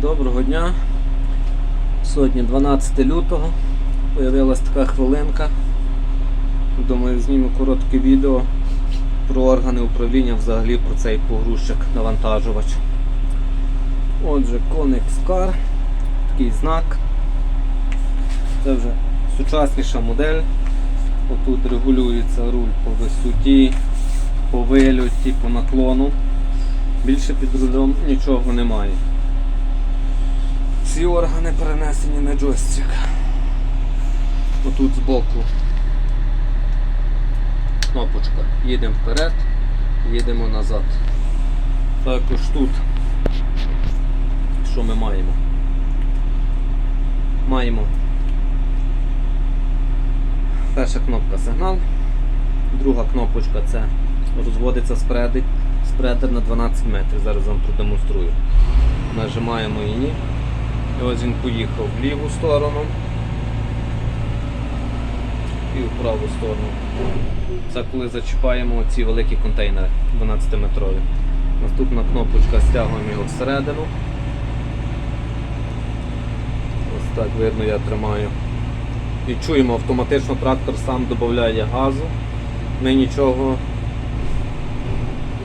Доброго дня. Сьогодні 12 лютого. Появилась така хвилинка. Думаю, зніму коротке відео про органи управління взагалі про цей погрузчик навантажувач. Отже, Connex Car, такий знак. Це вже сучасніша модель. Отут регулюється руль по висоті, по вильоті, по наклону. Більше під рулем нічого немає. Всі органи перенесені на джойстик. Отут збоку кнопочка. Їдемо вперед, їдемо назад. Також тут що ми маємо? Маємо перша кнопка сигнал, друга кнопочка це розводиться спреди, спредер на 12 метрів. Зараз вам продемонструю. Нажимаємо її. І ось він поїхав в ліву сторону і в праву сторону. Це коли зачіпаємо ці великі контейнери 12-метрові. Наступна кнопочка стягуємо його всередину. Ось так видно я тримаю. І чуємо, автоматично трактор сам додає газу. Ми нічого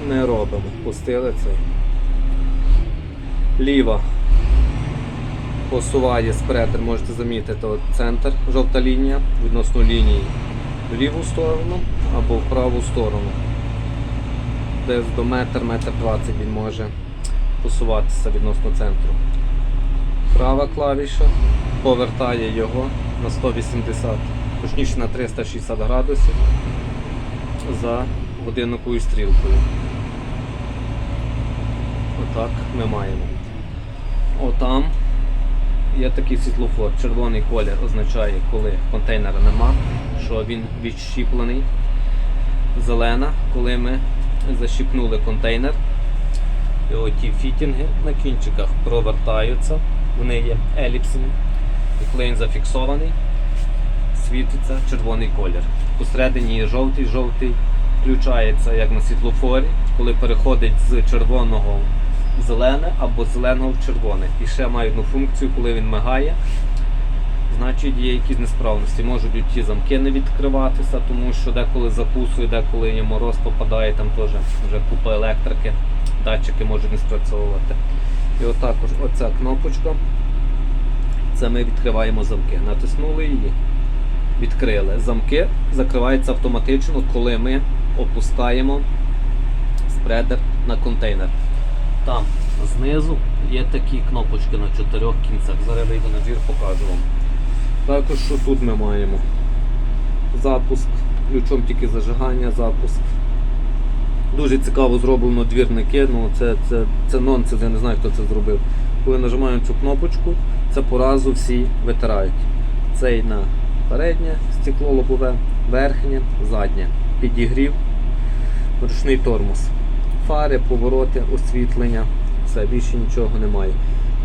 не робимо. Пустили це. Ліва посуває спредер, можете замітити от центр, жовта лінія відносно лінії в ліву сторону або в праву сторону. Десь до метр, метр двадцять він може посуватися відносно центру. Права клавіша повертає його на 180, точніше на 360 градусів за годинниковою стрілкою. Отак ми маємо. Отам є такий світлофор. Червоний колір означає, коли контейнера нема, що він відщіплений. Зелена, коли ми защіпнули контейнер. І оті фітінги на кінчиках провертаються, вони є еліпсні. І коли він зафіксований, світиться червоний колір. Посередині є жовтий, жовтий включається як на світлофорі, коли переходить з червоного зелене або з зеленого в червоне. І ще має одну функцію, коли він мигає, значить є якісь несправності. Можуть ті замки не відкриватися, тому що деколи закусує, деколи є мороз попадає, там теж вже купа електрики, датчики можуть не спрацьовувати. І отакож оця кнопочка. Це ми відкриваємо замки. Натиснули її, відкрили. Замки закриваються автоматично, коли ми опускаємо спредер на контейнер. Там знизу є такі кнопочки на чотирьох кінцях. Зараз вийду на двір, покажу вам. Також що тут ми маємо? Запуск, ключом тільки зажигання, запуск. Дуже цікаво зроблено двірники, ну це, це, це нонсенс, я не знаю, хто це зробив. Коли нажимаємо цю кнопочку, це по разу всі витирають. Цей на переднє стекло лобове, верхнє, заднє. Підігрів, ручний тормоз. Фари, повороти, освітлення, все, більше нічого немає.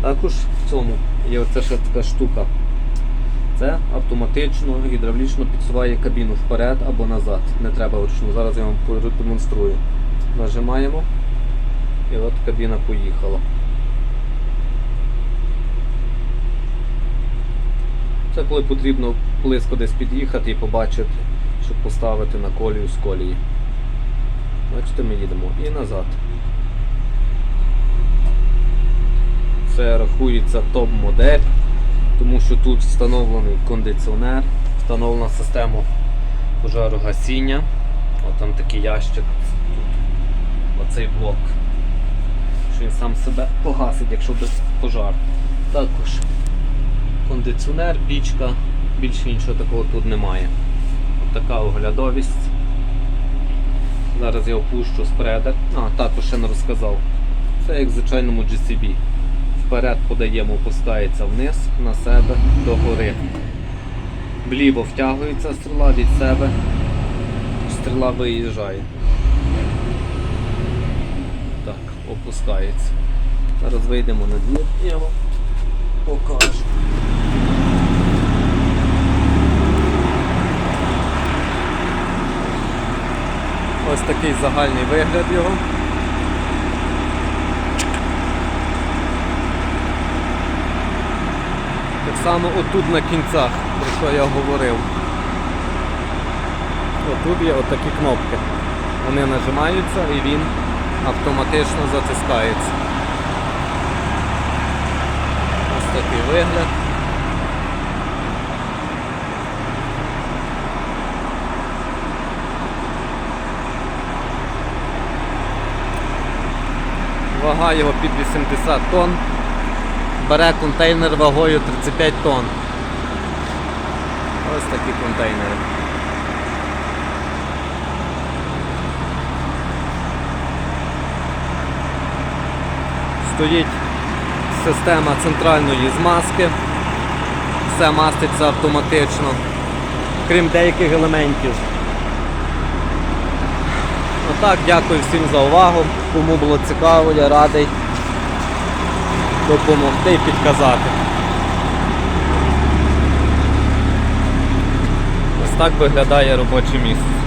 Також в цьому є оця ще така штука. Це автоматично гідравлічно підсуває кабіну вперед або назад. Не треба вручну. Зараз я вам продемонструю. Нажимаємо і от кабіна поїхала. Це коли потрібно близько десь під'їхати і побачити, щоб поставити на колію з колії. Бачите, ми їдемо і назад. Це рахується топ-модель, тому що тут встановлений кондиціонер, встановлена система пожарогасіння. От там такий ящик, тут оцей блок. Що він сам себе погасить, якщо без пожар. Також кондиціонер, пічка, більше нічого такого тут немає. От така оглядовість. Зараз я опущу спредер. А, також ще не розказав. Це як в звичайному GCB. Вперед подаємо, опускається вниз, на себе, догори. Вліво втягується стріла від себе, стріла виїжджає. Так, опускається. Зараз вийдемо на двір і я вам покажу. Ось такий загальний вигляд його. Так само отут на кінцях, про що я говорив. Отут є отакі кнопки. Вони нажимаються і він автоматично затискається. Ось такий вигляд. Вага його під 80 тонн. Бере контейнер вагою 35 тонн. Ось такі контейнери. Стоїть система центральної змазки. Все маститься автоматично, крім деяких елементів. Отак, дякую всім за увагу. Кому було цікаво, я радий допомогти і підказати. Ось так виглядає робоче місце.